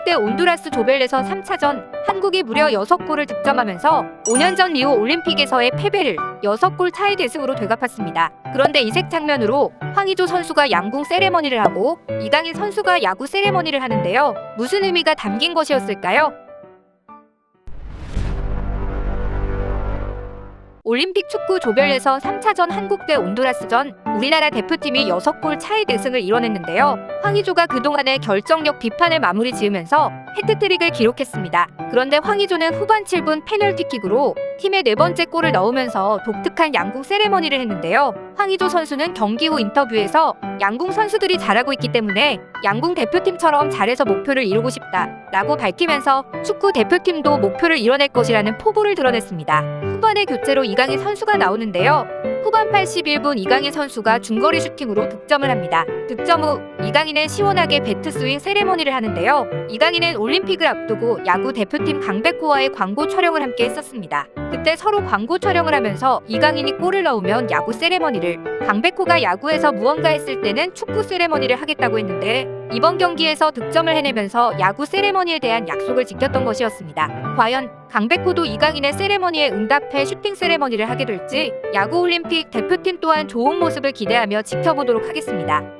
한국 대 온두라스 조별예선 3차전 한국이 무려 6골을 득점하면서 5년 전 리우 올림픽에서의 패배를 6골 차이 대승으로 되갚았습니다. 그런데 이색 장면으로 황의조 선수가 양궁 세레머니를 하고 이강인 선수가 야구 세레머니를 하는데요. 무슨 의미가 담긴 것이었을까요? 올림픽 축구 조별예선 3차전 한국 대 온두라스전 우리나라 대표팀이 6골 차이 대승을 이뤄냈는데요. 황의조가 그동안의 결정력 비판을 마무리 지으면서 해트트릭을 기록했습니다. 그런데 황의조는 후반 7분 페널티킥으로 팀의 네 번째 골을 넣으면서 독특한 양궁 세레머니를 했는데요. 황의조 선수는 경기 후 인터뷰에서 양궁 선수들이 잘하고 있기 때문에 양궁 대표팀처럼 잘해서 목표를 이루고 싶다 라고 밝히면서 축구 대표팀도 목표를 이뤄낼 것이라는 포부를 드러냈습니다. 후반의 교체로 이강인 선수가 나오는데요. 후반 81분 이강인 선수 가 중거리 슈팅으로 득점을 합니다. 득점 후 이강인은 시원하게 배트 스윙 세레머니를 하는데요. 이강인은 올림픽을 앞두고 야구 대표팀 강백호와의 광고 촬영을 함께 했었습니다. 그때 서로 광고 촬영을 하면서 이강인이 골을 넣으면 야구 세레머니를 강백호가 야구에서 무언가 했을 때는 축구 세레머니를 하겠다고 했는데 이번 경기에서 득점을 해내면서 야구 세레머니에 대한 약속을 지켰던 것이었습니다. 과연 강백호도 이강인의 세레머니에 응답해 슈팅 세레머니를 하게 될지 야구 올림픽 대표팀 또한 좋은 모습을 기대하며 지켜보도록 하겠습니다.